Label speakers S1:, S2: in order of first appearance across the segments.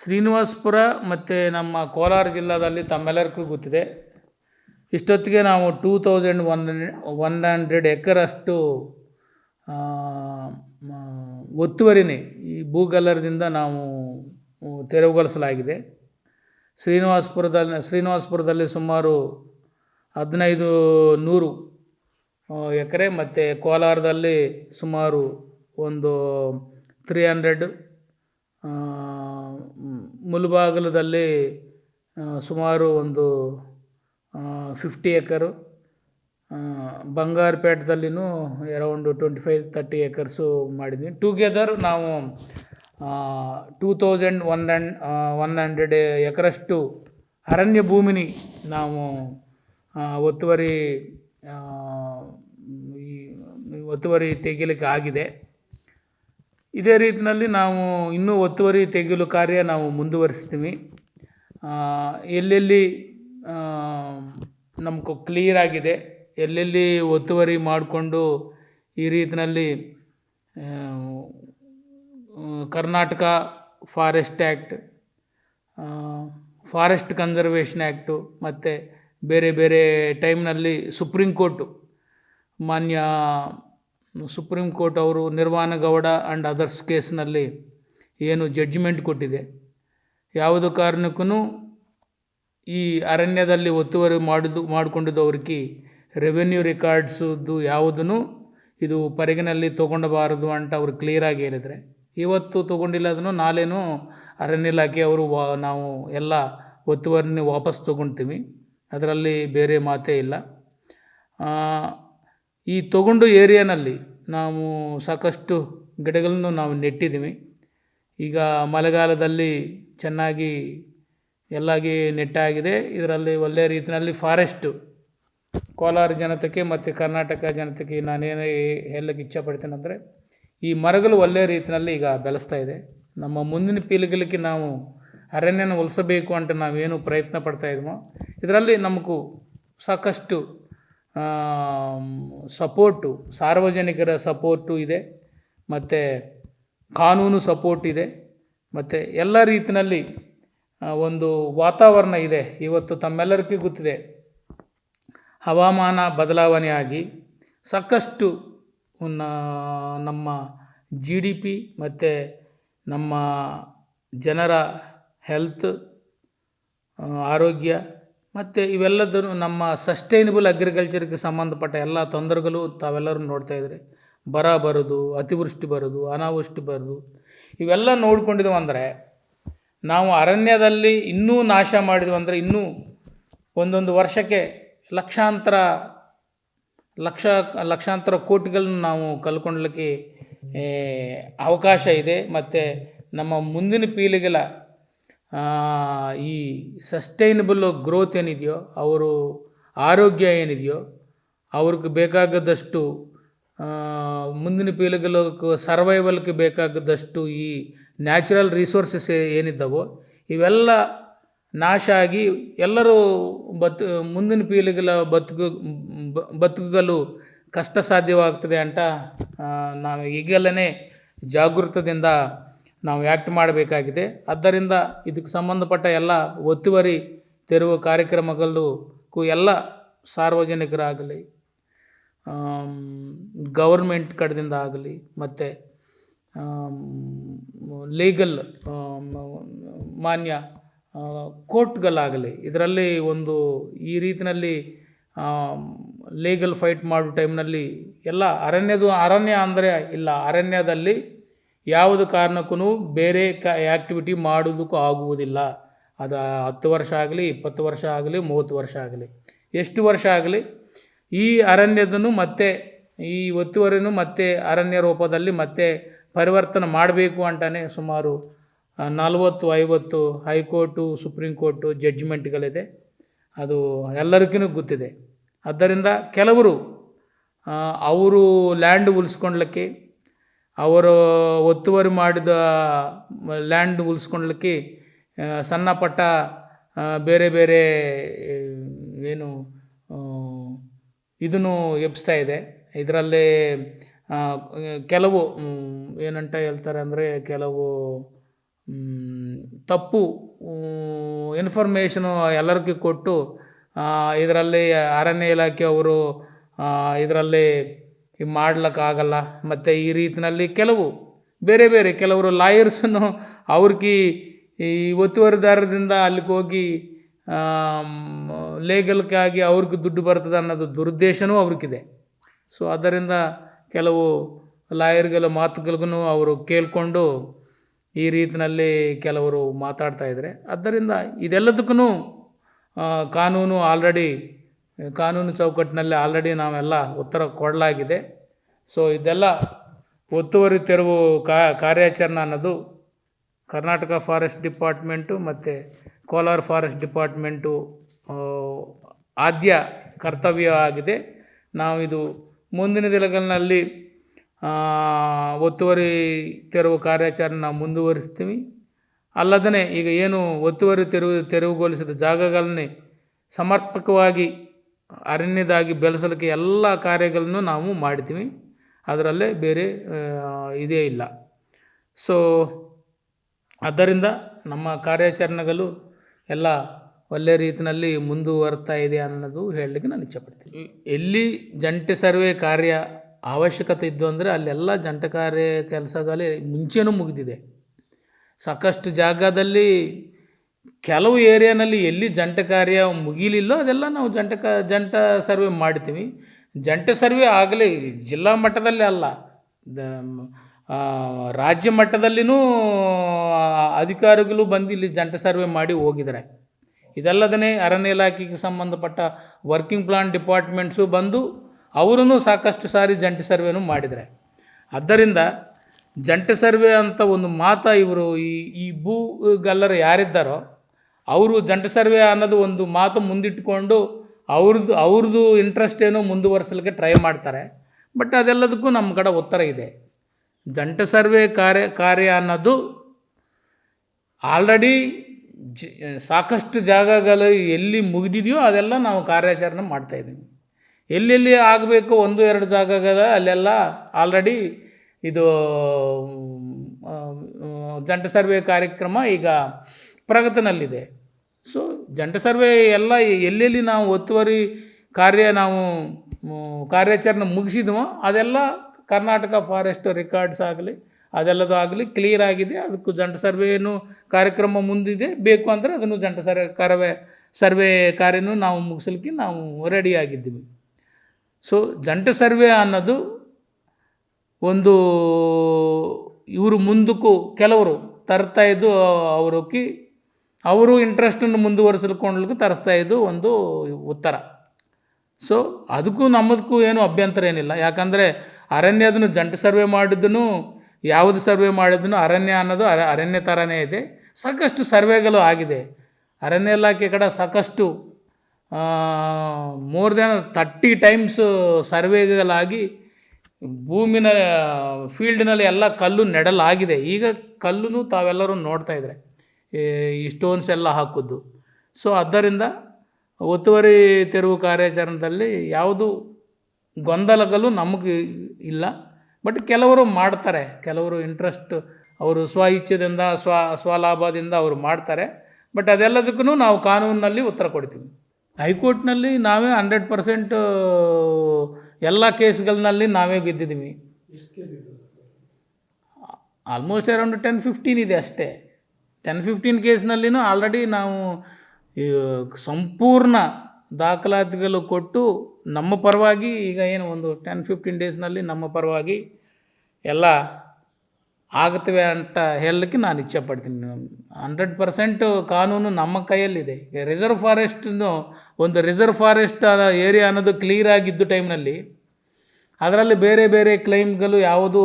S1: ಶ್ರೀನಿವಾಸಪುರ ಮತ್ತು ನಮ್ಮ ಕೋಲಾರ ಜಿಲ್ಲಾದಲ್ಲಿ ತಮ್ಮೆಲ್ಲರಿಗೂ ಗೊತ್ತಿದೆ. ಇಷ್ಟೊತ್ತಿಗೆ ನಾವು two thousand one one hundred ಎಕರಷ್ಟು ಒತ್ತುವರಿನೇ ಈ ಭೂಗಲ್ಲರದಿಂದ ನಾವು ತೆರವುಗೊಳಿಸಲಾಗಿದೆ. ಶ್ರೀನಿವಾಸಪುರದಲ್ಲಿ ಶ್ರೀನಿವಾಸಪುರದಲ್ಲಿ ಸುಮಾರು ಹದಿನೈದು ನೂರು ಎಕರೆ ಮತ್ತು ಕೋಲಾರದಲ್ಲಿ ಸುಮಾರು ಒಂದು ತ್ರೀ ಹಂಡ್ರೆಡ್ ಮುಲ್ಬಾಗಿಲದಲ್ಲಿ ಸುಮಾರು ಒಂದು fifty acre ಬಂಗಾರಪೇಟದಲ್ಲಿನೂ around twenty five thirty acres ಮಾಡಿದ್ವಿ. ಟುಗೆದರ್ ನಾವು two thousand one hun one hundred ಎಕರಷ್ಟು ಅರಣ್ಯ ಭೂಮಿನಿ ನಾವು ಒತ್ತುವರಿ ಒತ್ತುವರಿ ತೆಗಿಲಿಕ್ಕೆ ಆಗಿದೆ. ಇದೇ ರೀತಿಯಲ್ಲಿ ನಾವು ಇನ್ನೂ ಒತ್ತುವರಿ ತೆಗೆಯಲು ಕಾರ್ಯ ನಾವು ಮುಂದುವರಿಸ್ತೀವಿ. ಎಲ್ಲೆಲ್ಲಿ ನಮ್ಗೆ ಕ್ಲಿಯರ್ ಆಗಿದೆ, ಎಲ್ಲೆಲ್ಲಿ ಒತ್ತುವರಿ ಮಾಡಿಕೊಂಡು ಈ ರೀತಿಯಲ್ಲಿ Karnataka forest act forest conservation act ಮತ್ತು ಬೇರೆ ಬೇರೆ ಟೈಮ್ನಲ್ಲಿ ಸುಪ್ರೀಂ ಕೋರ್ಟು ಮಾನ್ಯ ಸುಪ್ರೀಂ ಕೋರ್ಟ್ ಅವರು ನಿರ್ವಾಣ ಗೌಡ ಆ್ಯಂಡ್ ಅದರ್ಸ್ ಕೇಸ್ನಲ್ಲಿ ಏನು ಜಡ್ಜ್ಮೆಂಟ್ ಕೊಟ್ಟಿದೆ. ಯಾವುದು ಕಾರಣಕ್ಕೂ ಈ ಅರಣ್ಯದಲ್ಲಿ ಒತ್ತುವರಿ ಮಾಡಿದ್ದು ಮಾಡಿಕೊಂಡಿದ್ದವ್ರಿಗೆ ರೆವೆನ್ಯೂ ರೆಕಾರ್ಡ್ಸದ್ದು ಯಾವುದೂ ಇದು ಪರಿಗಣನೆಯಲ್ಲಿ ತೊಗೊಂಡಬಾರದು ಅಂತ ಅವರು ಕ್ಲಿಯರಾಗಿ ಹೇಳಿದರೆ. ಇವತ್ತು ತೊಗೊಂಡಿಲ್ಲ ಅದನ್ನು ನಾಳೆನೂ ಅರಣ್ಯ ಇಲಾಖೆ ಅವರು ವಾ, ನಾವು ಎಲ್ಲ ಒತ್ತುವರಿನ ವಾಪಸ್ ತೊಗೊಳ್ತೀವಿ ಅದರಲ್ಲಿ ಬೇರೆ ಮಾತೇ ಇಲ್ಲ. ಈ ತಗೊಂಡು ಏರಿಯಾನಲ್ಲಿ ನಾವು ಸಾಕಷ್ಟು ಗಿಡಗಳನ್ನು ನಾವು ನೆಟ್ಟಿದ್ದೀವಿ. ಈಗ ಮಳೆಗಾಲದಲ್ಲಿ ಚೆನ್ನಾಗಿ ಎಲ್ಲಾಗಿ ನೆಟ್ಟಾಗಿದೆ. ಇದರಲ್ಲಿ ಒಳ್ಳೆಯ ರೀತಿಯಲ್ಲಿ ಫಾರೆಸ್ಟು. ಕೋಲಾರ ಜನತೆಗೆ ಮತ್ತು ಕರ್ನಾಟಕ ಜನತೆಗೆ ನಾನೇನು ಹೇಳಕ್ಕೆ ಇಚ್ಛಪಡ್ತೇನೆ ಅಂದರೆ, ಈ ಮರಗಳು ಒಳ್ಳೆಯ ರೀತಿಯಲ್ಲಿ ಈಗ ಬೆಳೆಸ್ತಾ ಇದೆ. ನಮ್ಮ ಮುಂದಿನ ಪೀಳಿಗೆಗಳಿಗೆ ನಾವು ಅರಣ್ಯನ ಉಳಿಸಬೇಕು ಅಂತ ನಾವೇನು ಪ್ರಯತ್ನ ಪಡ್ತಾ ಇದರಲ್ಲಿ ನಮಗೂ ಸಾಕಷ್ಟು ಸಪೋರ್ಟು, ಸಾರ್ವಜನಿಕರ ಸಪೋರ್ಟು ಇದೆ, ಮತ್ತು ಕಾನೂನು ಸಪೋರ್ಟ್ ಇದೆ, ಮತ್ತು ಎಲ್ಲ ರೀತಿಯಲ್ಲಿ ಒಂದು ವಾತಾವರಣ ಇದೆ. ಇವತ್ತು ತಮ್ಮೆಲ್ಲರಿಗೂ ಗೊತ್ತಿದೆ. ಹವಾಮಾನ ಬದಲಾವಣೆಯಾಗಿ ಸಾಕಷ್ಟು ನಮ್ಮ ಜಿ ಡಿ ಪಿ ಮತ್ತು ನಮ್ಮ ಜನರ ಹೆಲ್ತ್ ಆರೋಗ್ಯ ಮತ್ತು ಇವೆಲ್ಲದನ್ನು ನಮ್ಮ ಸಸ್ಟೈನಬಲ್ ಅಗ್ರಿಕಲ್ಚರ್ಗೆ ಸಂಬಂಧಪಟ್ಟ ಎಲ್ಲ ತೊಂದರೆಗಳು ತಾವೆಲ್ಲರೂ ನೋಡ್ತಾ ಇದ್ದರೆ ಬರ ಬರೋದು ಅತಿವೃಷ್ಟಿ ಬರೋದು ಅನಾವೃಷ್ಟಿ ಬರೋದು. ಇವೆಲ್ಲ ನೋಡ್ಕೊಂಡಿದ್ದೆವು ಅಂದರೆ ನಾವು ಅರಣ್ಯದಲ್ಲಿ ಇನ್ನೂ ನಾಶ ಮಾಡಿದ್ವಿ ಅಂದರೆ ಇನ್ನೂ ಒಂದೊಂದು ವರ್ಷಕ್ಕೆ ಲಕ್ಷಾಂತರ ಲಕ್ಷ ಲಕ್ಷಾಂತರ ಕೋಟಿಗಳನ್ನು ನಾವು ಕಲ್ಕೊಳ್ಳಲಿಕ್ಕೆ ಅವಕಾಶ ಇದೆ. ಮತ್ತು ನಮ್ಮ ಮುಂದಿನ ಪೀಳಿಗೆಲ ಆ, ಈ ಸಸ್ಟೈನಬಲ್ ಗ್ರೋತ್ ಏನಿದೆಯೋ, ಅವರು ಆರೋಗ್ಯ ಏನಿದೆಯೋ, ಅವ್ರಿಗೆ ಬೇಕಾಗದಷ್ಟು ಮುಂದಿನ ಪೀಳಿಗೆలకు ಸರ್ವೈವಲ್ಗೆ ಬೇಕಾಗದಷ್ಟು ಈ ನ್ಯಾಚುರಲ್ ರಿಸೋರ್ಸಸ್ ಏನಿದ್ದಾವೋ, ಇವೆಲ್ಲ ನಾಶ ಆಗಿ ಎಲ್ಲರೂ ಬತ್, ಮುಂದಿನ ಪೀಳಿಗೆಲ ಬದುಕು ಬದುಕಲು ಕಷ್ಟ ಸಾಧ್ಯವಾಗ್ತದೆ ಅಂತ ನಾವು ಈಗಲೇ ಜಾಗೃತದಿಂದ ನಾವು ಆ್ಯಕ್ಟ್ ಮಾಡಬೇಕಾಗಿದೆ. ಆದ್ದರಿಂದ ಇದಕ್ಕೆ ಸಂಬಂಧಪಟ್ಟ ಎಲ್ಲ ಒತ್ತುವರಿ ತೆರವು ಕಾರ್ಯಕ್ರಮಗಳು ಕು ಎಲ್ಲ ಸಾರ್ವಜನಿಕರಾಗಲಿ ಗೌರ್ಮೆಂಟ್ ಕಡೆದಿಂದ ಆಗಲಿ, ಮತ್ತು ಲೀಗಲ್ ಮಾನ್ಯ ಕೋರ್ಟ್ಗಳಾಗಲಿ ಇದರಲ್ಲಿ ಒಂದು ಈ ರೀತಿಯಲ್ಲಿ ಲೀಗಲ್ ಫೈಟ್ ಮಾಡೋ ಟೈಮ್ನಲ್ಲಿ ಎಲ್ಲ ಅರಣ್ಯದು ಅರಣ್ಯ ಅಂದರೆ ಇಲ್ಲ, ಅರಣ್ಯದಲ್ಲಿ ಯಾವುದು ಕಾರಣಕ್ಕೂ ಬೇರೆ ಕ ಆ್ಯಕ್ಟಿವಿಟಿ ಮಾಡೋದಕ್ಕೂ ಆಗುವುದಿಲ್ಲ. ಅದು ಹತ್ತು ವರ್ಷ ಆಗಲಿ, ಇಪ್ಪತ್ತು ವರ್ಷ ಆಗಲಿ, ಮೂವತ್ತು ವರ್ಷ ಆಗಲಿ. ಎಷ್ಟು ವರ್ಷ ಆಗಲಿ? ಈ ಅರಣ್ಯದನ್ನು ಮತ್ತೆ, ಈ ಒತ್ತುವರಿನೂ ಮತ್ತೆ ಅರಣ್ಯ ರೂಪದಲ್ಲಿ ಮತ್ತೆ ಪರಿವರ್ತನೆ ಮಾಡಬೇಕು ಅಂತಾನೆ ಸುಮಾರು ನಲವತ್ತು, ಐವತ್ತು ಹೈಕೋರ್ಟು, ಸುಪ್ರೀಂ ಕೋರ್ಟು ಜಡ್ಜ್ಮೆಂಟ್ಗಳಿದೆ. ಅದು ಎಲ್ಲರಿಗೂ ಗೊತ್ತಿದೆ. ಆದ್ದರಿಂದ ಕೆಲವರು ಅವರು ಲ್ಯಾಂಡ್ ಉಳಿಸ್ಕೊಳ್ಲಿಕ್ಕೆ ಅವರು ಒತ್ತುವರಿ ಮಾಡಿದ ಲ್ಯಾಂಡ್ ಉಳಿಸ್ಕೊಳ್ಲಿಕ್ಕೆ ಆ, ಸಣ್ಣ ಪಟ್ಟ ಬೇರೆ ಬೇರೆ ಏನು ಇದನ್ನು ಎಬ್ಸ್ತಾ ಇದೆ. ಇದರಲ್ಲಿ ಕೆಲವು ಏನಂತ ಹೇಳ್ತಾರೆ ಅಂದರೆ ಕೆಲವು ತಪ್ಪು ಇನ್ಫಾರ್ಮೇಷನು ಎಲ್ಲರಿಗೂ ಕೊಟ್ಟು ಇದರಲ್ಲಿ ಅರಣ್ಯ ಇಲಾಖೆಯವರು ಇದರಲ್ಲಿ ಮಾಡ್ಲಿಕ್ಕಾಗಲ್ಲ. ಮತ್ತು ಈ ರೀತಿಯಲ್ಲಿ ಕೆಲವು, ಬೇರೆ ಬೇರೆ ಕೆಲವರು ಲಾಯರ್ಸನ್ನು ಅವ್ರಿಗೆ ಈ ಒತ್ತುವರಿದಾರದಿಂದ ಅಲ್ಲಿಗೆ ಹೋಗಿ ಲೇಗಲ್ಕಾಗಿ ಅವ್ರಿಗೆ ದುಡ್ಡು ಬರ್ತದೆ ಅನ್ನೋದು ದುರುದ್ದೇಶನೂ ಅವ್ರಿಗಿದೆ. ಸೊ ಅದರಿಂದ ಕೆಲವು ಲಾಯರ್ಗಳ ಮಾತುಗಳಿಗೂ ಅವರು ಕೇಳಿಕೊಂಡು ಈ ರೀತಿಯಲ್ಲಿ ಕೆಲವರು ಮಾತಾಡ್ತಾ ಇದ್ದಾರೆ. ಆದ್ದರಿಂದ ಇದೆಲ್ಲದಕ್ಕೂ ಕಾನೂನು ಆಲ್ರೆಡಿ ಕಾನೂನು ಚೌಕಟ್ಟಿನಲ್ಲಿ ಆಲ್ರೆಡಿ ನಾವೆಲ್ಲ ಉತ್ತರ ಕೊಡಲಾಗಿದೆ. ಸೊ ಇದೆಲ್ಲ ಒತ್ತುವರಿ ತೆರವು ಕಾರ್ಯಾಚರಣೆ ಅನ್ನೋದು ಕರ್ನಾಟಕ ಫಾರೆಸ್ಟ್ ಡಿಪಾರ್ಟ್ಮೆಂಟು ಮತ್ತು ಕೋಲಾರ ಫಾರೆಸ್ಟ್ ಡಿಪಾರ್ಟ್ಮೆಂಟು ಆದ್ಯ ಕರ್ತವ್ಯ ಆಗಿದೆ. ನಾವು ಇದು ಮುಂದಿನ ದಿನಗಳಲ್ಲಿ ಒತ್ತುವರಿ ತೆರವು ಕಾರ್ಯಾಚರಣೆ ನಾವು ಮುಂದುವರಿಸ್ತೀವಿ. ಅಲ್ಲದೇ ಈಗ ಏನು ಒತ್ತುವರಿ ತೆರವು, ತೆರವುಗೊಳಿಸಿದ ಜಾಗಗಳನ್ನೇ ಸಮರ್ಪಕವಾಗಿ ಅರಣ್ಯದಾಗಿ ಬೆಳೆಸಲಿಕ್ಕೆ ಎಲ್ಲ ಕಾರ್ಯಗಳನ್ನು ನಾವು ಮಾಡ್ತೀವಿ. ಅದರಲ್ಲೇ ಬೇರೆ ಇದೇ ಇಲ್ಲ. ಸೊ ಆದ್ದರಿಂದ ನಮ್ಮ ಕಾರ್ಯಾಚರಣೆಗಳು ಎಲ್ಲ ಒಳ್ಳೆಯ ರೀತಿಯಲ್ಲಿ ಮುಂದುವರ್ತಾ ಇದೆ ಅನ್ನೋದು ಹೇಳಲಿಕ್ಕೆ ನಾನು ಇಚ್ಛೆಪಡ್ತೀನಿ. ಎಲ್ಲಿ ಜಂಟಿ ಸರ್ವೆ ಕಾರ್ಯ ಅವಶ್ಯಕತೆ ಇದ್ದು ಅಂದರೆ ಅಲ್ಲೆಲ್ಲ ಜಂಟ ಕಾರ್ಯ ಕೆಲಸಗಳೇ ಮುಂಚೆನೂ ಮುಗಿದಿದೆ. ಸಾಕಷ್ಟು ಜಾಗದಲ್ಲಿ ಕೆಲವು ಏರಿಯಾನಲ್ಲಿ ಎಲ್ಲಿ ಜಂಟ ಕಾರ್ಯ ಮುಗಿಲಿಲ್ಲೋ ಅದೆಲ್ಲ ನಾವು ಜಂಟ ಕ, ಜಂಟ ಸರ್ವೆ ಮಾಡ್ತೀವಿ. ಜಂಟ ಸರ್ವೆ ಆಗಲಿ, ಜಿಲ್ಲಾ ಮಟ್ಟದಲ್ಲಿ ಅಲ್ಲ. ರಾಜ್ಯ ಮಟ್ಟದಲ್ಲಿನೂ ಅಧಿಕಾರಿಗಳು ಬಂದು ಇಲ್ಲಿ ಜಂಟ ಸರ್ವೆ ಮಾಡಿ ಹೋಗಿದ್ದಾರೆ. ಇದಲ್ಲದೇ ಅರಣ್ಯ ಇಲಾಖೆಗೆ ಸಂಬಂಧಪಟ್ಟ ವರ್ಕಿಂಗ್ ಪ್ಲಾನ್ ಡಿಪಾರ್ಟ್ಮೆಂಟ್ಸು ಬಂದು ಅವರೂ ಸಾಕಷ್ಟು ಸಾರಿ ಜಂಟಿ ಸರ್ವೆನೂ ಮಾಡಿದ್ದಾರೆ. ಆದ್ದರಿಂದ ಜಂಟ ಸರ್ವೆ ಅಂತ ಒಂದು ಮಾತಾ ಇವರು ಈ ಈ ಭೂಗಲ್ಲರು ಯಾರಿದ್ದಾರೋ ಅವರು ಜಂಟ ಸರ್ವೆ ಅನ್ನೋದು ಒಂದು ಮಾತು ಮುಂದಿಟ್ಟುಕೊಂಡು ಅವ್ರದ್ದು ಅವ್ರದ್ದು ಇಂಟ್ರೆಸ್ಟ್ ಏನೋ ಮುಂದುವರಿಸಲಿಕ್ಕೆ ಟ್ರೈ ಮಾಡ್ತಾರೆ. ಬಟ್ ಅದೆಲ್ಲದಕ್ಕೂ ನಮ್ಮ ಕಡೆ ಉತ್ತರ ಇದೆ. ಜಂಟ ಸರ್ವೆ ಕಾರ್ಯ ಕಾರ್ಯ ಅನ್ನೋದು ಆಲ್ರೆಡಿ ಜ, ಸಾಕಷ್ಟು ಜಾಗಗಳು ಎಲ್ಲಿ ಮುಗಿದಿದೆಯೋ ಅದೆಲ್ಲ ನಾವು ಕಾರ್ಯಾಚರಣೆ ಮಾಡ್ತಾಯಿದ್ದೀವಿ ಎಲ್ಲೆಲ್ಲಿ ಆಗಬೇಕು ಒಂದು, ಎರಡು ಜಾಗಗಳ ಅಲ್ಲೆಲ್ಲ ಆಲ್ರೆಡಿ ಇದು ಜಂಟ ಸರ್ವೆ ಕಾರ್ಯಕ್ರಮ ಈಗ ಪ್ರಗತಿನಲ್ಲಿದೆ. ಸೊ ಜಂಟ ಸರ್ವೆ ಎಲ್ಲ ಎಲ್ಲೆಲ್ಲಿ ನಾವು ಒತ್ತುವರಿ ಕಾರ್ಯ ನಾವು ಕಾರ್ಯಾಚರಣೆ ಮುಗಿಸಿದ್ವೋ ಅದೆಲ್ಲ ಕರ್ನಾಟಕ ಫಾರೆಸ್ಟ್ ರೆಕಾರ್ಡ್ಸ್ ಆಗಲಿ, ಅದೆಲ್ಲದೂ ಆಗಲಿ ಕ್ಲಿಯರ್ ಆಗಿದೆ. ಅದಕ್ಕೂ ಜಂಟ ಸರ್ವೆಯನ್ನು ಕಾರ್ಯಕ್ರಮ ಮುಂದಿದೆ. ಬೇಕು ಅಂದರೆ ಅದನ್ನು ಜಂಟ ಸರ್ವೆ ಕರವೆ ಸರ್ವೆ ಕಾರ್ಯನೂ ನಾವು ಮುಗಿಸಲಿಕ್ಕೆ ನಾವು ರೆಡಿಯಾಗಿದ್ದೀವಿ ಸೊ ಜಂಟ ಸರ್ವೆ ಅನ್ನೋದು ಒಂದು ಇವರು ಮುಂದಕ್ಕೂ ಕೆಲವರು ತರ್ತಾಯಿದ್ದು ಅವರಕ್ಕೆ ಅವರು ಇಂಟ್ರೆಸ್ಟನ್ನು ಮುಂದುವರಿಸಿಕೊಂಡ್ಲಿಕ್ಕೆ ತರಿಸ್ತಾ ಇದ್ದು ಒಂದು ಉತ್ತರ. ಸೊ ಅದಕ್ಕೂ ನಮ್ಮದಕ್ಕೂ ಏನು ಅಭ್ಯಂತರ ಏನಿಲ್ಲ. ಯಾಕಂದರೆ ಅರಣ್ಯದನ್ನು ಜಂಟಿ ಸರ್ವೆ ಮಾಡಿದ್ದನು ಯಾವುದು ಸರ್ವೆ ಮಾಡಿದ್ದನು ಅರಣ್ಯ ಅನ್ನೋದು ಅರ, ಅರಣ್ಯ ಥರನೇ ಇದೆ. ಸಾಕಷ್ಟು ಸರ್ವೆಗಳು ಆಗಿದೆ. ಅರಣ್ಯ ಇಲಾಖೆ ಕಡೆ ಸಾಕಷ್ಟು ಮೋರ್ ದೆನ್ ತರ್ಟಿ ಟೈಮ್ಸ್ ಸರ್ವೆಗಳಾಗಿ ಭೂಮಿನ ಫೀಲ್ಡ್ನಲ್ಲಿ ಎಲ್ಲ ಕಲ್ಲು ನೆಡಲಾಗಿದೆ. ಈಗ ಕಲ್ಲೂ ತಾವೆಲ್ಲರೂ ನೋಡ್ತಾ ಇದ್ದಾರೆ ಈ ಸ್ಟೋನ್ಸ್ ಎಲ್ಲ ಹಾಕಿದ್ದು ಸೊ ಆದ್ದರಿಂದ ಒತ್ತುವರಿ ತೆರವು ಕಾರ್ಯಾಚರಣೆಯಲ್ಲಿ ಯಾವುದು ಗೊಂದಲಗಳು ನಮಗೆ ಇಲ್ಲ. ಬಟ್ ಕೆಲವರು ಮಾಡ್ತಾರೆ. ಕೆಲವರು ಇಂಟ್ರೆಸ್ಟ್ ಅವರು ಸ್ವ ಇಚ್ಛೆದಿಂದ ಸ್ವ ಸ್ವಲಾಭದಿಂದ ಅವರು ಮಾಡ್ತಾರೆ. ಬಟ್ ಅದೆಲ್ಲದಕ್ಕೂ ನಾವು ಕಾನೂನಿನಲ್ಲಿ ಉತ್ತರ ಕೊಡ್ತೀವಿ. ಹೈಕೋರ್ಟ್ನಲ್ಲಿ ನಾವೇ ಹಂಡ್ರೆಡ್ ಪರ್ಸೆಂಟು ಎಲ್ಲ ಕೇಸ್ಗಳಲ್ಲಿ ನಾವೇ ಗೆದ್ದಿದ್ದೀವಿ. ಆಲ್ಮೋಸ್ಟ್ ಅರೌಂಡ್ ಟೆನ್ ಫಿಫ್ಟೀನ್ ಇದೆ ಅಷ್ಟೇ. ಟೆನ್ ಫಿಫ್ಟೀನ್ ಕೇಸ್ನಲ್ಲಿನೂ ಆಲ್ರೆಡಿ ನಾವು ಸಂಪೂರ್ಣ ದಾಖಲಾತಿಗಳು ಕೊಟ್ಟು ನಮ್ಮ ಪರವಾಗಿ ಈಗ ಏನು ಒಂದು ಟೆನ್ ಫಿಫ್ಟೀನ್ ಡೇಸ್ನಲ್ಲಿ ನಮ್ಮ ಪರವಾಗಿ ಎಲ್ಲ ಆಗುತ್ತವೆ ಅಂತ ಹೇಳಲಿಕ್ಕೆ ನಾನು ಇಚ್ಛೆಪಡ್ತೀನಿ. ಹಂಡ್ರೆಡ್ ಪರ್ಸೆಂಟು ಕಾನೂನು ನಮ್ಮ ಕೈಯಲ್ಲಿದೆ. ರಿಸರ್ವ್ ಫಾರೆಸ್ಟನ್ನು ಒಂದು ರಿಸರ್ವ್ ಫಾರೆಸ್ಟ್ ಏರಿಯಾ ಅನ್ನೋದು ಕ್ಲಿಯರ್ ಆಗಿದ್ದು ಟೈಮ್ನಲ್ಲಿ ಅದರಲ್ಲಿ ಬೇರೆ ಬೇರೆ ಕ್ಲೈಮ್ಗಳು ಯಾವುದು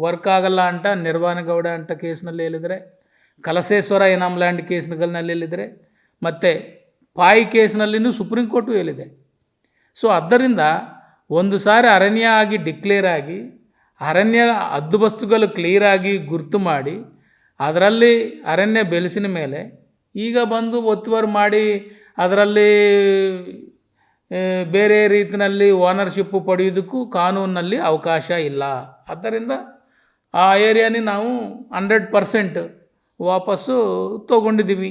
S1: ವರ್ಕ್ ಆಗಲ್ಲ ಅಂತ ನಿರ್ವಾಣಗೌಡ ಅಂತ ಕೇಸ್ನಲ್ಲಿ ಹೇಳಿದರೆ ಕಲಸೇಶ್ವರ ಇನಾಮ್ ಲ್ಯಾಂಡ್ ಕೇಸ್ಗಳಲ್ಲಿ ಹೇಳಿದರೆ ಮತ್ತು ಪಾಯಿ ಕೇಸ್ನಲ್ಲಿನೂ ಸುಪ್ರೀಂ ಕೋರ್ಟು ಹೇಳಿದೆ. ಸೊ, ಆದ್ದರಿಂದ ಒಂದು ಸಾರಿ ಅರಣ್ಯ ಆಗಿ ಡಿಕ್ಲೇರ್ ಆಗಿ, ಅರಣ್ಯ ಹದ್ದುಬಸ್ತುಗಳು ಕ್ಲಿಯರಾಗಿ ಗುರ್ತು ಮಾಡಿ, ಅದರಲ್ಲಿ ಅರಣ್ಯ ಬೆಳೆಸಿನ ಮೇಲೆ ಈಗ ಬಂದು ಒತ್ತುವರಿ ಮಾಡಿ, ಅದರಲ್ಲಿ ಬೇರೆ ರೀತಿಯಲ್ಲಿ ಓನರ್ಶಿಪ್ಪು ಪಡೆಯೋದಕ್ಕೂ ಕಾನೂನಿನಲ್ಲಿ ಅವಕಾಶ ಇಲ್ಲ. ಆದ್ದರಿಂದ ಆ ಏರಿಯಾನೇ ನಾವು ಹಂಡ್ರೆಡ್ ಪರ್ಸೆಂಟ್ ವಾಪಸ್ಸು ತೊಗೊಂಡಿದ್ದೀವಿ.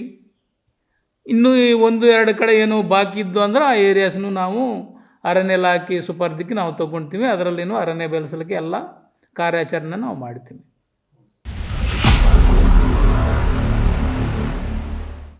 S1: ಇನ್ನೂ ಈ ಒಂದು ಎರಡು ಕಡೆ ಏನು ಬಾಕಿ ಇದ್ದು ಅಂದ್ರೆ ಆ ಏರಿಯಾಸ್ನು ನಾವು ಅರಣ್ಯ ಇಲಾಖೆ ಸುಪರ್ದಿಗೆ ನಾವು ತೊಗೊಳ್ತೀವಿ ಅದರಲ್ಲಿನೂ ಅರಣ್ಯ ಬೆಳೆಸಲಿಕ್ಕೆ ಎಲ್ಲ ಕಾರ್ಯಾಚರಣೆ ನಾವು ಮಾಡ್ತೀವಿ.